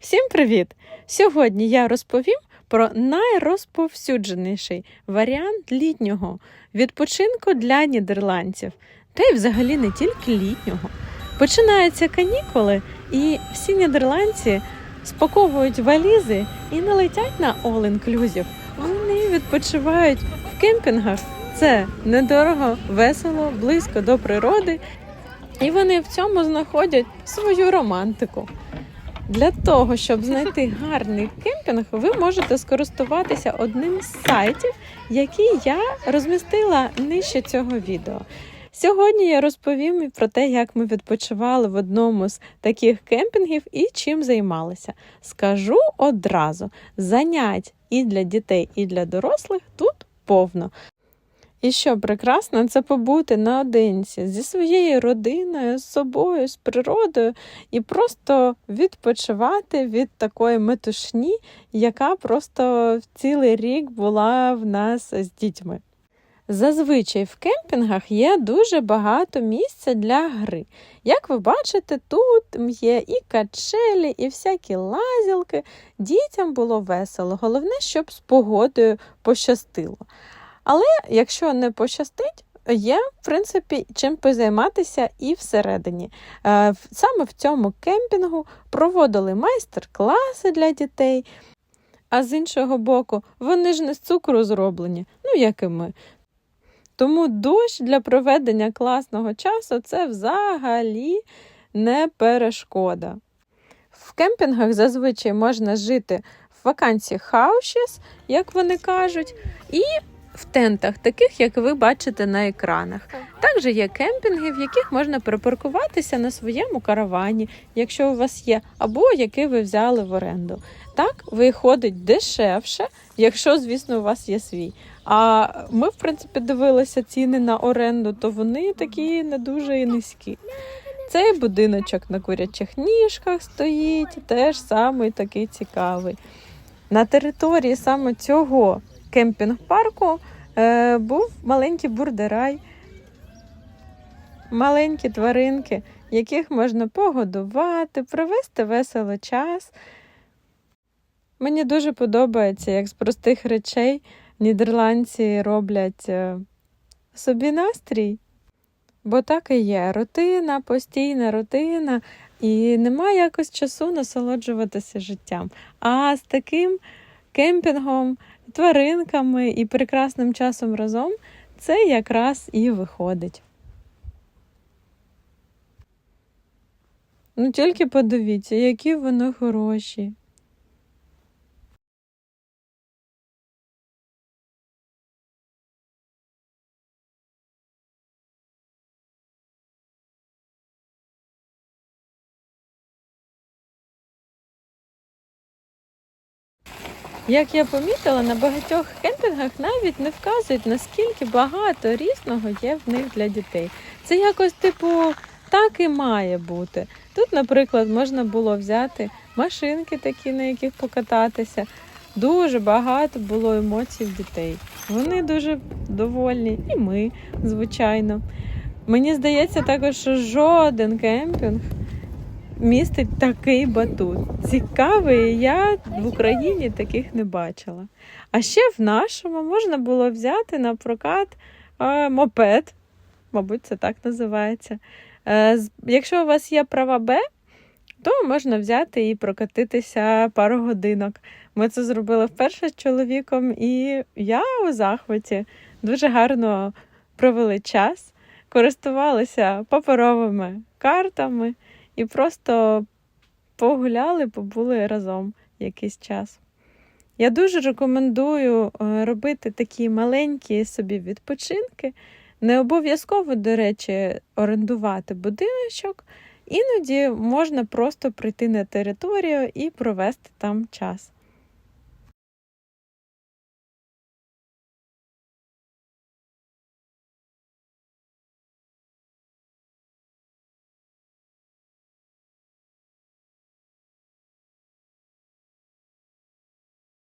Всім привіт! Сьогодні я розповім про найрозповсюдженіший варіант літнього відпочинку для нідерландців, та й взагалі не тільки літнього. Починаються канікули, і всі нідерландці спаковують валізи і не летять на all-inclusive. Вони відпочивають в кемпінгах. Це недорого, весело, близько до природи, і вони в цьому знаходять свою романтику. Для того, щоб знайти гарний кемпінг, ви можете скористуватися одним з сайтів, який я розмістила нижче цього відео. Сьогодні я розповім про те, як ми відпочивали в одному з таких кемпінгів і чим займалися. Скажу одразу: занять і для дітей, і для дорослих тут повно. І що прекрасно, це побути наодинці зі своєю родиною, з собою, з природою і просто відпочивати від такої метушні, яка просто цілий рік була в нас з дітьми. Зазвичай в кемпінгах є дуже багато місця для гри. Як ви бачите, тут є і качелі, і всякі лазілки. Дітям було весело. Головне, щоб з погодою пощастило. Але якщо не пощастить, є в принципі чим позайматися і всередині. Е, Саме в цьому кемпінгу проводили майстер-класи для дітей. А з іншого боку, вони ж не з цукру зроблені, ну як і ми. Тому дощ для проведення класного часу це взагалі не перешкода. В кемпінгах зазвичай можна жити в вакансії хаушес, як вони кажуть, і в тентах, таких, як ви бачите на екранах. Також є кемпінги, в яких можна припаркуватися на своєму каравані, якщо у вас є, або який ви взяли в оренду. Так виходить дешевше, якщо, звісно, у вас є свій. А ми, в принципі, дивилися ціни на оренду, то вони такі не дуже і низькі. Цей будиночок на курячих ніжках стоїть, теж самий такий цікавий. На території саме цього кемпінг-парку е, був маленький бурдерай, маленькі тваринки, яких можна погодувати, провести весело час. Мені дуже подобається, як з простих речей нідерландці роблять е, собі настрій. Бо так і є рутина, постійна рутина, і немає якось часу насолоджуватися життям. А з таким кемпінгом, тваринками і прекрасним часом разом це якраз і виходить. Ну тільки подивіться, які вони хороші. Як я помітила, на багатьох кемпінгах навіть не вказують, наскільки багато різного є в них для дітей. Це якось, типу, так і має бути. Тут, наприклад, можна було взяти машинки такі, на яких покататися. Дуже багато було емоцій в дітей. Вони дуже довольні, і ми, звичайно. Мені здається також, що жоден кемпінг містить такий батут. Цікавий, я в Україні таких не бачила. А ще в нашому можна було взяти на прокат а, мопед, мабуть, це так називається. Е, якщо у вас є права Б, то можна взяти і прокатитися пару годинок. Ми це зробили вперше з чоловіком, і я у захваті дуже гарно провели час, користувалися паперовими картами і просто погуляли, побули разом якийсь час. Я дуже рекомендую е, робити такі маленькі собі відпочинки. Не обов'язково, до речі, орендувати будиночок. Іноді можна просто прийти на територію і провести там час.